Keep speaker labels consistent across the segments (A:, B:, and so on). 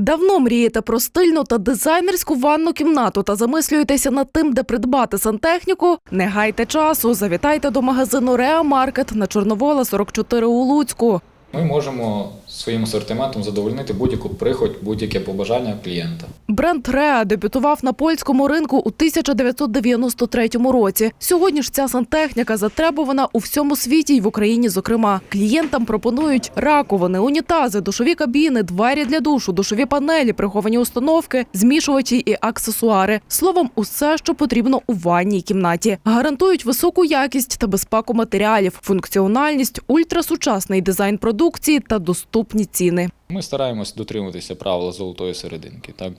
A: Давно мрієте про стильну та дизайнерську ванну кімнату та замислюєтеся над тим, де придбати сантехніку? Не гайте часу. Завітайте до магазину Реа Маркет на Чорновола 44 у Луцьку.
B: Ми можемо своїм асортиментом задовольнити будь-яку прихоть, будь-яке побажання клієнта.
A: Бренд Реа дебютував на польському ринку у 1993 році. Сьогодні ж ця сантехніка затребувана у всьому світі і в Україні. Зокрема, клієнтам пропонують раковини, унітази, душові кабіни, двері для душу, душові панелі, приховані установки, змішувачі і аксесуари. Словом, усе, що потрібно у ванній кімнаті. Гарантують високу якість та безпеку матеріалів, функціональність, ультрасучасний дизайн продукції та доступні ціни.
B: Ми стараємось дотримуватися правил золотої серединки. Так,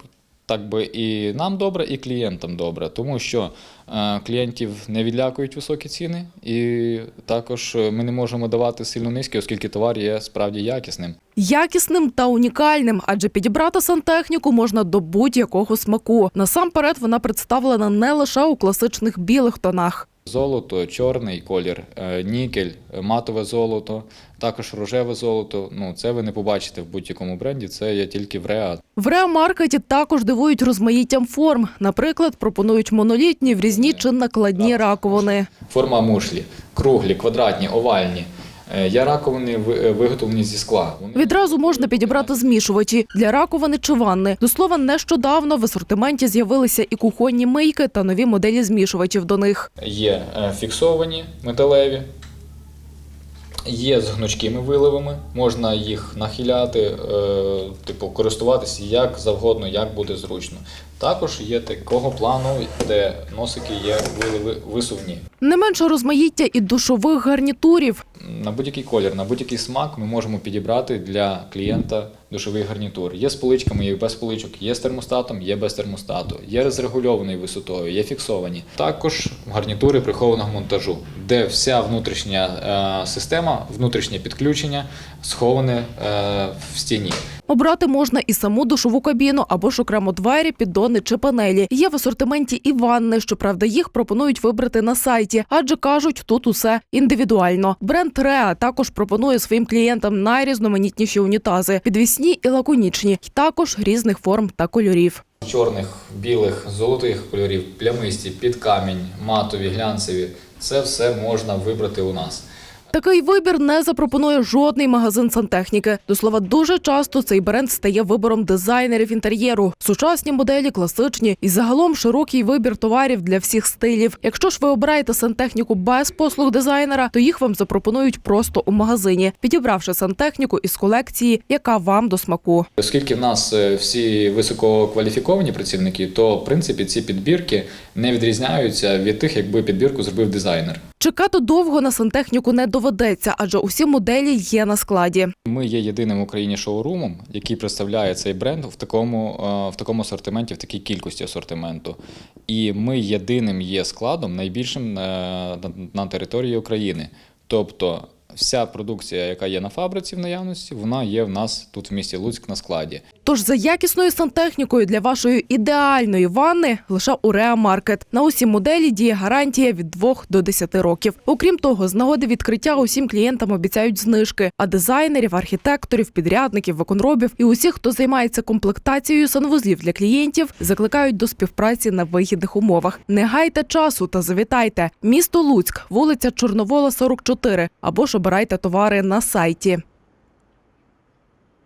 B: так би і нам добре, і клієнтам добре, тому що е, клієнтів не відлякують високі ціни, і також е, ми не можемо давати сильно низькі, оскільки товар є справді якісним.
A: Якісним та унікальним, адже підібрати сантехніку можна до будь-якого смаку. Насамперед вона представлена не лише у класичних білих тонах.
B: Золото, чорний колір, е, нікель, е, матове золото, також рожеве золото. Ну це ви не побачите в будь-якому бренді. Це є тільки в Реа.
A: В Реа-маркеті також дивують розмаїттям форм. Наприклад, пропонують монолітні, врізні чи накладні раковини.
B: Форма мушлі, круглі, квадратні, овальні. Е, Є раковини е, виготовлені зі скла.
A: Відразу можна підібрати змішувачі для раковини чи ванни. До слова, нещодавно в асортименті з'явилися і кухонні мийки та нові моделі змішувачів до них.
B: є е, фіксовані металеві, є з гнучкими виливами, можна їх нахиляти, типу користуватися як завгодно, як буде зручно. Також є такого плану, де носики є виливи висувні.
A: Не менше розмаїття і душових гарнітурів.
B: На будь-який колір, на будь-який смак ми можемо підібрати для клієнта душовий гарнітур. Є з поличками, є без поличок, є з термостатом, є без термостату, є з регульованою висотою, є фіксовані. Також гарнітури прихованого монтажу, де вся внутрішня е, система, внутрішнє підключення сховане е, в стіні.
A: Обрати можна і саму душову кабіну або ж окремо двері, піддони чи панелі. Є в асортименті і ванни. Щоправда, їх пропонують вибрати на сайті, адже кажуть, тут усе індивідуально. Бренд Реа також пропонує своїм клієнтам найрізноманітніші унітази, підвісні і лаконічні, і також різних форм та кольорів.
B: Чорних, білих, золотих кольорів, плямисті, під камінь, матові, глянцеві. Це все можна вибрати у нас.
A: Такий вибір не запропонує жодний магазин сантехніки. До слова, дуже часто цей бренд стає вибором дизайнерів інтер'єру. Сучасні моделі, класичні і загалом широкий вибір товарів для всіх стилів. Якщо ж ви обираєте сантехніку без послуг дизайнера, то їх вам запропонують просто у магазині, підібравши сантехніку із колекції, яка вам до смаку.
B: Оскільки в нас е, всі висококваліфіковані працівники, то в принципі ці підбірки не відрізняються від тих, якби підбірку зробив дизайнер.
A: Чекати довго на сантехніку не доведеться, адже усі моделі є на складі.
B: Ми є єдиним в Україні шоурумом, який представляє цей бренд в такому, е, в такому асортименті, в такій кількості асортименту. І ми єдиним є складом найбільшим на, на- на території України. Тобто вся продукція, яка є на фабриці в наявності, вона є в нас тут в місті Луцьк на складі.
A: Тож за якісною сантехнікою для вашої ідеальної ванни лише у Реа Маркет. На усі моделі діє гарантія від 2 до 10 років. Окрім того, з нагоди відкриття усім клієнтам обіцяють знижки. А дизайнерів, архітекторів, підрядників, виконробів і усіх, хто займається комплектацією санвузлів для клієнтів, закликають до співпраці на вигідних умовах. Не гайте часу та завітайте. Місто Луцьк, вулиця Чорновола, 44, або ж обирайте товари на сайті.